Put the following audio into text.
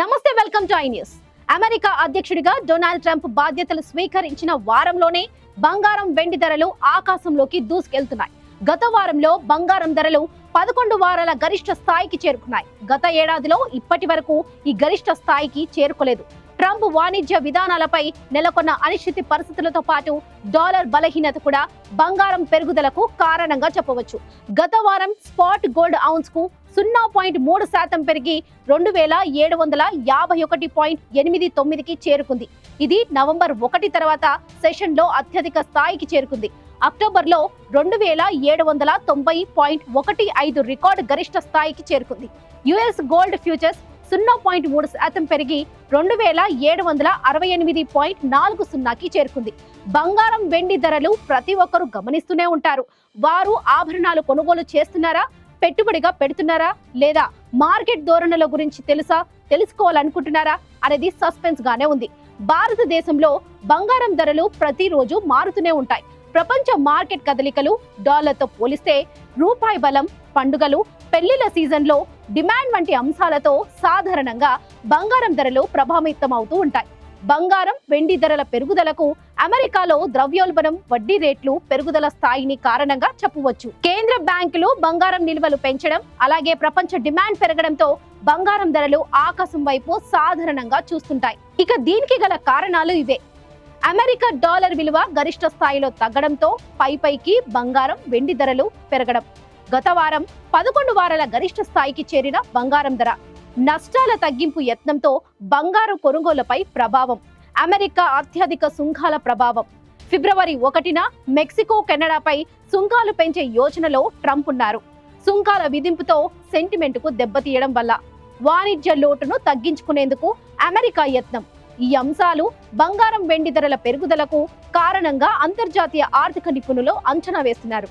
నమస్తే welcome to I news America అధ్యక్షుడిగా Donald Trump బాధ్యతలు స్వీకరించిన వారంలోనే బంగారం వెండి ధరలు ఆకాశంలోకి దూసుకెళ్తున్నాయి. గత వారంలో బంగారం ధరలు పదకొండు వారాల గరిష్ట స్థాయికి చేరుకున్నాయి. గత ఏడాదిలో ఇప్పటి వరకు ఈ గరిష్ట స్థాయికి చేరుకోలేదు. ట్రంప్ వాణిజ్య విధానాలపై నెలకొన్న అనిశ్చితి పరిస్థితులతో పాటు డాలర్ బలహీనత కూడా బంగారం పెరుగుదలకు కారణంగా చెప్పవచ్చు. గత వారం స్పాట్ గోల్డ్ ఔన్స్కు సున్నా పాయింట్ మూడు శాతం పెరిగి రెండు వేల ఏడు వందల యాభై ఒకటి పాయింట్ ఎనిమిది తొమ్మిదికి చేరుకుంది. ఇది నవంబర్ ఒకటి తర్వాత సెషన్లో అత్యధిక స్థాయికి చేరుకుంది. అక్టోబర్లో రెండు వేల ఏడు వందల తొంభై పాయింట్ ఒకటి ఐదు రికార్డు గరిష్ట స్థాయికి చేరుకుంది. యుఎస్ గోల్డ్ ఫ్యూచర్స్ సున్నా పాయింట్ మూడు శాతం పెరిగి రెండు వేల ఏడు వందల అరవై ఎనిమిది పాయింట్ నాలుగు సున్నాకి చేరుకుంది. బంగారం వెండి ధరలు ప్రతి ఒక్కరూ గమనిస్తూనే ఉంటారు. వారు ఆభరణాలు కొనుగోలు చేస్తున్నారా? పెట్టుబడిగా పెడుతున్నారా? లేదా మార్కెట్ ధోరణుల గురించి తెలుసా? తెలుసుకోవాలనుకుంటున్నారా? అనేది సస్పెన్స్ గానే ఉంది. భారతదేశంలో బంగారం ధరలు ప్రతిరోజు మారుతూనే ఉంటాయి. ప్రపంచ మార్కెట్ కదలికలు డాలర్తో పోలిస్తే రూపాయి బలం పండుగలు పెళ్ళిళ్ళ సీజన్లో డిమాండ్ వంటి అంశాలతో సాధారణంగా బంగారం ధరలు ప్రభావితం అవుతూ ఉంటాయి. బంగారం వెండి ధరల పెరుగుదలకు అమెరికాలో ద్రవ్యోల్బణం వడ్డీ రేట్లు పెరుగుదల స్థాయిని కారణంగా చెప్పవచ్చు. కేంద్ర బ్యాంకులు బంగారం నిల్వలు పెంచడం అలాగే ప్రపంచ డిమాండ్ పెరగడంతో బంగారం ధరలు ఆకాశం వైపు సాధారణంగా చూస్తుంటాయి. ఇక దీనికి గల కారణాలు ఇవే. అమెరికా డాలర్ విలువ గరిష్ట స్థాయిలో తగ్గడంతో పై పైకి బంగారం వెండి ధరలు పెరగడం. గత వారం పదకొండు వారాల గరిష్ట స్థాయికి చేరిన బంగారం ధర. నష్టాల తగ్గింపు యత్నంతో బంగారు కొనుగోలుపై ప్రభావం. అమెరికా అత్యధిక సుంకాల ప్రభావం. ఫిబ్రవరి ఒకటిన మెక్సికో కెనడాపై సుంకాలు పెంచే యోచనలో ట్రంప్ ఉన్నారు సుంకాల విధింపుతో సెంటిమెంటుకు దెబ్బతీయడం వల్ల వాణిజ్య లోటును తగ్గించుకునేందుకు అమెరికా యత్నం. ఈ అంశాలు బంగారం వెండి ధరల పెరుగుదలకు కారణంగా అంతర్జాతీయ ఆర్థిక నిపుణులు అంచనా వేస్తున్నారు.